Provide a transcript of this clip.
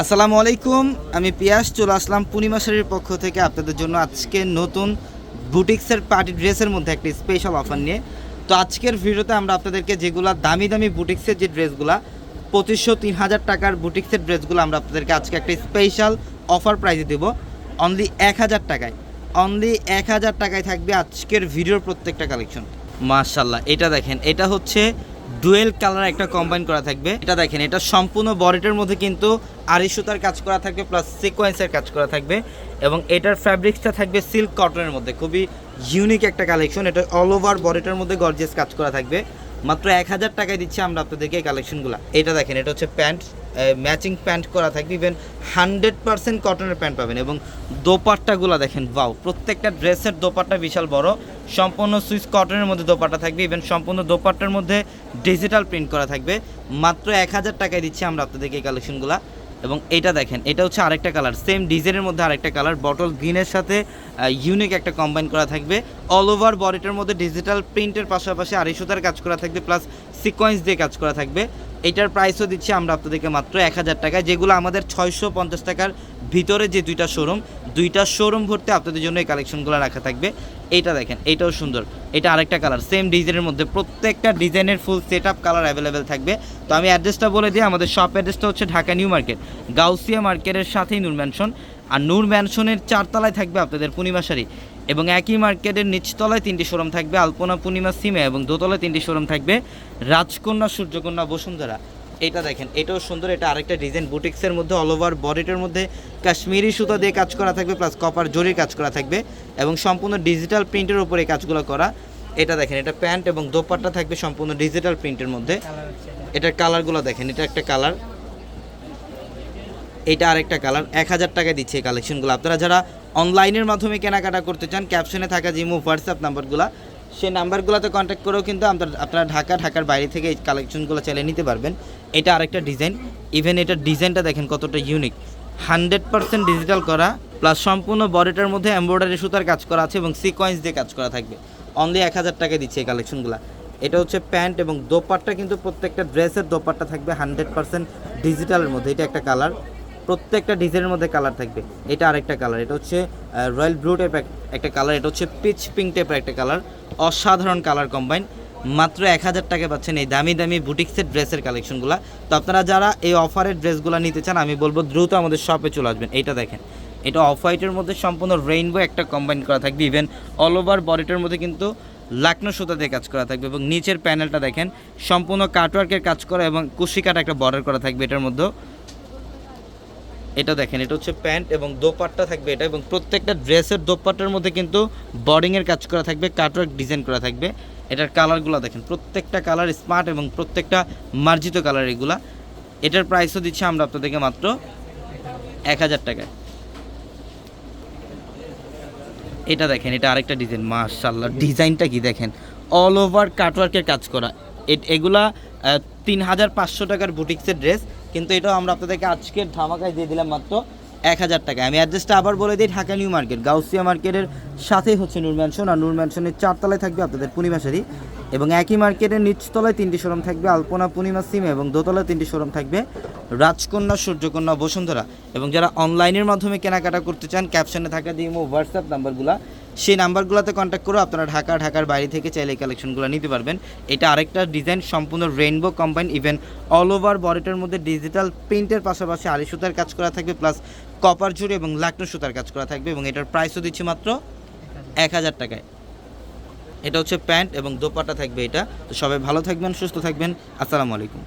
আসসালামু আলাইকুম, আমি পিয়াস, চলে আসলাম পূর্ণিমা শাড়ির পক্ষ থেকে আপনাদের জন্য আজকে নতুন বুটিক্সের পার্টি ড্রেসের মধ্যে একটি স্পেশাল অফার নিয়ে। তো আজকের ভিডিওতে আমরা আপনাদেরকে যেগুলো দামি দামি বুটিক্সের যে ড্রেসগুলো, পঁচিশশো তিন হাজার টাকার বুটিক্সের ড্রেসগুলো আমরা আপনাদেরকে আজকে একটা স্পেশাল অফার প্রাইজে দেবো। অনলি এক হাজার টাকায় অনলি এক হাজার টাকায় থাকবে আজকের ভিডিওর প্রত্যেকটা কালেকশন মাশাল্লাহ এটা দেখেন, এটা হচ্ছে ডুয়েল কালার একটা কম্বাইন করা থাকবে। এটা দেখেন, এটা সম্পূর্ণ বডিটার মধ্যে কিন্তু আড়ি সুতার কাজ করা থাকবে প্লাস সিকোয়েন্সের কাজ করা থাকবে। এবং এটার ফ্যাব্রিক্সটা থাকবে সিল্ক কটনের মধ্যে। খুবই ইউনিক একটা কালেকশন এটা অল ওভার বডিটার মধ্যে গর্জেস কাজ করা থাকবে। মাত্র এক হাজার টাকায় দিচ্ছি আমরা আপনাদেরকে এই কালেকশনগুলো এটা দেখেন, এটা হচ্ছে প্যান্ট ম্যাচিং প্যান্ট করা থাকবে ইভেন হান্ড্রেড পার্সেন্ট কটনের প্যান্ট পাবেন এবং দোপাট্টাগুলো দেখেন বাউ প্রত্যেকটা ড্রেসের দোপাট্টা বিশাল বড়। সম্পূর্ণ সুইচ কটনের মধ্যে দোপাট্টা থাকবে ইভেন সম্পূর্ণ দোপাট্টার মধ্যে ডিজিটাল প্রিন্ট করা থাকবে। মাত্র এক হাজার টাকায় দিচ্ছি আমরা আপনাদেরকে এই কালেকশনগুলো এবং এটা দেখেন, এটা হচ্ছে আরেকটা কালার সেম ডিজাইনের মধ্যে আরেকটা কালার বটল গ্রিনের সাথে ইউনিক একটা কম্বাইন করা থাকবে। অল ওভার বডিটার মধ্যে ডিজিটাল প্রিন্টের পাশাপাশি আড়াই সুতার কাজ করা থাকবে প্লাস সিকোয়েন্স দিয়ে কাজ করা থাকবে। এটার প্রাইসও দিচ্ছি আমরা আপনাদেরকে মাত্র এক হাজার টাকায়, যেগুলো আমাদের ছয়শো পঞ্চাশ টাকার ভিতরে যে দুইটা শোরুম দুইটা শোরুম ভর্তি আপনাদের জন্য এই কালেকশনগুলো রাখা থাকবে। এইটা দেখেন, এটাও সুন্দর। এটা আরেকটা কালার সেম ডিজাইনের মধ্যে প্রত্যেকটা ডিজাইনের full set up colour available থাকবে। তো আমি অ্যাড্রেসটা বলে দিই, আমাদের শপ অ্যাড্রেসটা হচ্ছে ঢাকা নিউ মার্কেট গাউসিয়া মার্কেটের সাথেই নূর ম্যানশন আর নূর ম্যানশনের চারতলায় থাকবে আপনাদের পূর্ণিমা শাড়ি। এবং একই মার্কেটের নিচতলায় তিনটি শোরুম থাকবে, আলপনা, পূর্ণিমা, সিমে এবং দোতলায় তিনটি শোরুম থাকবে, রাজকন্যা, সূর্যকন্যা, বসুন্ধরা। এটা দেখেন, এটাও সুন্দর, এটা আরেকটা ডিজাইন বুটিক্সের মধ্যে অল ওভার বডিটার মধ্যে কাশ্মীরি সুতা দিয়ে কাজ করা থাকবে প্লাস কপার জরির কাজ করা থাকবে এবং সম্পূর্ণ ডিজিটাল প্রিন্টের উপরে কাজগুলো করা। এটা দেখেন, এটা প্যান্ট এবং দোপাট্টা থাকবে সম্পূর্ণ ডিজিটাল প্রিন্টের মধ্যে। এটার কালারগুলো দেখেন, এটা একটা কালার এটা আরেকটা কালার এক হাজার টাকা দিচ্ছে এই কালেকশনগুলো আপনারা যারা অনলাইনের মাধ্যমে কেনাকাটা করতে চান ক্যাপশনে থাকা জিমো হোয়াটসঅ্যাপ নাম্বারগুলো সেই নাম্বারগুলোতে কন্ট্যাক্ট করেও কিন্তু আপনার, আপনারা ঢাকা, ঢাকার বাইরে থেকে এই কালেকশনগুলো চালিয়ে নিতে পারবেন। এটা আরেকটা ডিজাইন ইভেন এটার ডিজাইনটা দেখেন কতটা ইউনিক হান্ড্রেড পার্সেন্ট ডিজিটাল করা প্লাস সম্পূর্ণ বডিটার মধ্যে এমব্রয়ডারি সুতার কাজ করা আছে এবং সিকোয়েন্স দিয়ে কাজ করা থাকবে। অনলি এক হাজার টাকা দিচ্ছে এই কালেকশনগুলো এটা হচ্ছে প্যান্ট এবং দোপাট্টা কিন্তু প্রত্যেকটা ড্রেসের দোপাট্টা থাকবে হান্ড্রেড পার্সেন্ট ডিজিটালের মধ্যে। এটা একটা কালার প্রত্যেকটা ডিজাইনের মধ্যে কালার থাকবে। এটা আরেকটা কালার এটা হচ্ছে রয়্যাল ব্লু টাইপ একটা কালার এটা হচ্ছে পিচ পিঙ্ক টাইপের একটা কালার অসাধারণ কালার কম্বাইন মাত্র এক হাজার টাকা পাচ্ছেন এই দামি দামি বুটিক্সের ড্রেসের কালেকশনগুলো তো আপনারা যারা এই অফারের ড্রেসগুলো নিতে চান, আমি বলব দ্রুত আমাদের শপে চলে আসবেন। এইটা দেখেন, এটা অফ হোয়াইটের মধ্যে সম্পূর্ণ রেইনবো একটা কম্বাইন করা থাকবে। ইভেন অল ওভার বডিটার মধ্যে কিন্তু লাকনো সুতা দিয়ে কাজ করা থাকবে এবং নিচের প্যানেলটা দেখেন, সম্পূর্ণ কাটওয়ার্কের কাজ করা এবং কুশি কাটা একটা বর্ডার করা থাকবে এটার মধ্যে এটা দেখেন, এটা হচ্ছে প্যান্ট এবং দোপাট্টা থাকবে এটা এবং প্রত্যেকটা ড্রেসের দোপাট্টার মধ্যে কিন্তু বর্ডিংয়ের কাজ করা থাকবে কাটওয়ার্ক ডিজাইন করা থাকবে। এটার কালারগুলো দেখেন, প্রত্যেকটা কালার স্মার্ট এবং প্রত্যেকটা মার্জিত কালার এগুলা। এটার প্রাইসও দিচ্ছি আমরা আপনাদেরকে মাত্র এক হাজার টাকায়। এটা দেখেন, এটা আরেকটা ডিজাইন মাশাল্লাহ ডিজাইনটা কি দেখেন? অল ওভার কাটওয়ার্কের কাজ করা। এগুলা তিন হাজার পাঁচশো টাকার বুটিক্সের ড্রেস কিন্তু এটাও আমরা আপনাদেরকে আজকের ধামাকায় দিয়ে দিলাম মাত্র এক হাজার টাকা আমি অ্যাড্রেসটা আবার বলে দিই, ঢাকা নিউ মার্কেট, গাউসিয়া মার্কেটের সাথেই হচ্ছে নূর ম্যানশন। আর নূর ম্যানশনের চারতলায় থাকবে আপনাদের পূর্ণিমা শাড়ি এবং একই মার্কেটের নিচতলায় তিনটি শোরুম থাকবে, আলপনা, পূর্ণিমা, সিম এবং দোতলায় তিনটি শোরুম থাকবে, রাজকন্যা, সূর্যকন্যা, বসুন্ধরা। এবং যারা অনলাইনের মাধ্যমে কেনাকাটা করতে চান ক্যাপশনে থাকা দিয়ে হোয়াটসঅ্যাপ নাম্বারগুলো সেই নাম্বারগুলোতে কন্ট্যাক্ট করে আপনারা ঢাকা, ঢাকার বাইরে থেকে চাইলে এই কালেকশনগুলো নিতে পারবেন। এটা আরেকটা ডিজাইন সম্পূর্ণ rainbow combine even all over বডিটার মধ্যে ডিজিটাল প্রিন্টের পাশাপাশি আড়ি সুতার কাজ করা থাকবে প্লাস কপার জুড়ি এবং লাকনো সুতার কাজ করা থাকবে এবং এটার প্রাইসও দিচ্ছি মাত্র এক হাজার টাকায়। এটা হচ্ছে প্যান্ট এবং দোপাটা থাকবে এটা। তো সবাই ভালো থাকবেন, সুস্থ থাকবেন। আসসালামু আলাইকুম।